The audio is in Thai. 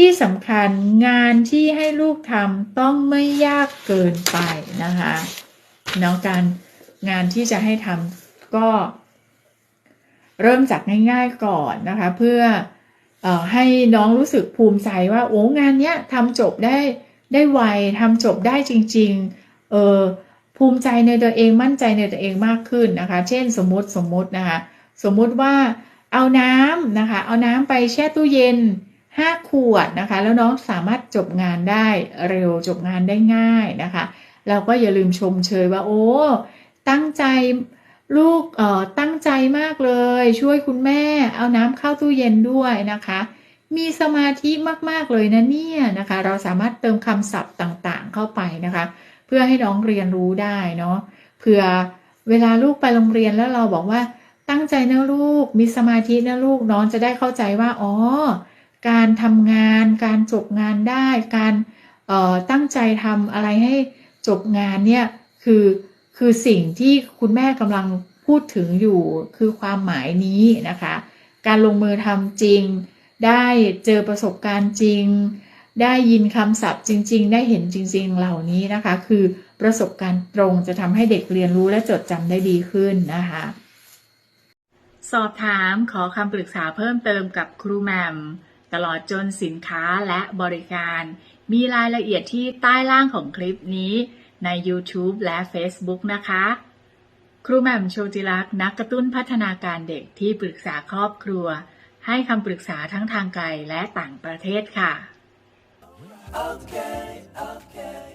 ที่สำคัญงานที่ให้ลูกทำต้องไม่ยากเกินไปนะคะเนาะการงานที่จะให้ทำก็ เริ่มจากง่าย ๆก่อนนะคะ เพื่อออให้น้องรู้สึกภูมิใจว่าโอ้งานเนี้ยทำจบได้ได้ไวทำจบได้จริง ๆ เออภูมิใจในตัวเองมั่นใจในตัวเองมากขึ้นนะคะ เช่นสมมติสมมตินะคะ สมมุติว่าเอาน้ำนะคะ เอาน้ำไปแช่ตู้เย็น 5 ขวดนะคะ แล้วน้องสามารถจบงานได้เร็วจบงานได้ง่ายนะคะ เราก็อย่าลืมชมเชยว่าโอ้ตั้งใจลูกเอ่อตั้งใจมากเลย ช่วยคุณแม่เอาน้ำเข้าตู้เย็นด้วยนะคะ มีสมาธิมากๆเลยนะเนี่ยนะคะ เราสามารถเติมคำศัพท์ต่างๆ เข้าไปนะคะ เพื่อให้น้องเรียนรู้ได้เนาะเผื่อเวลาลูกไปโรงเรียนแล้วเราบอกว่า ตั้งใจนะลูก มีสมาธินะลูกน้องจะได้เข้าใจว่าอ๋อ การทำงาน การจบงานได้ การตั้งใจทำอะไรให้จบงานเนี่ยคือคือสิ่งที่คุณแม่กำลังพูดถึงอยู่คือความหมายนี้นะคะ การลงมือทำจริง ได้เจอประสบการณ์จริง ได้ยินคำศัพท์จริง ๆ ได้เห็นจริง ๆ เหล่านี้นะคะ คือประสบการณ์ตรงจะทำให้เด็กเรียนรู้และจดจำได้ดีขึ้นนะคะ สอบถามขอคำปรึกษาเพิ่มเติมกับครูแมม ตลอดจนสินค้าและบริการ มีรายละเอียดที่ใต้ล่างของคลิปนี้ใน YouTube และ Facebook นะคะ ครูแหม่มโชติลักษณ์นักกระตุ้นพัฒนาการเด็กที่ปรึกษาครอบครัว ให้คำปรึกษาทั้งทางไกลและต่างประเทศค่ะ Okay, okay.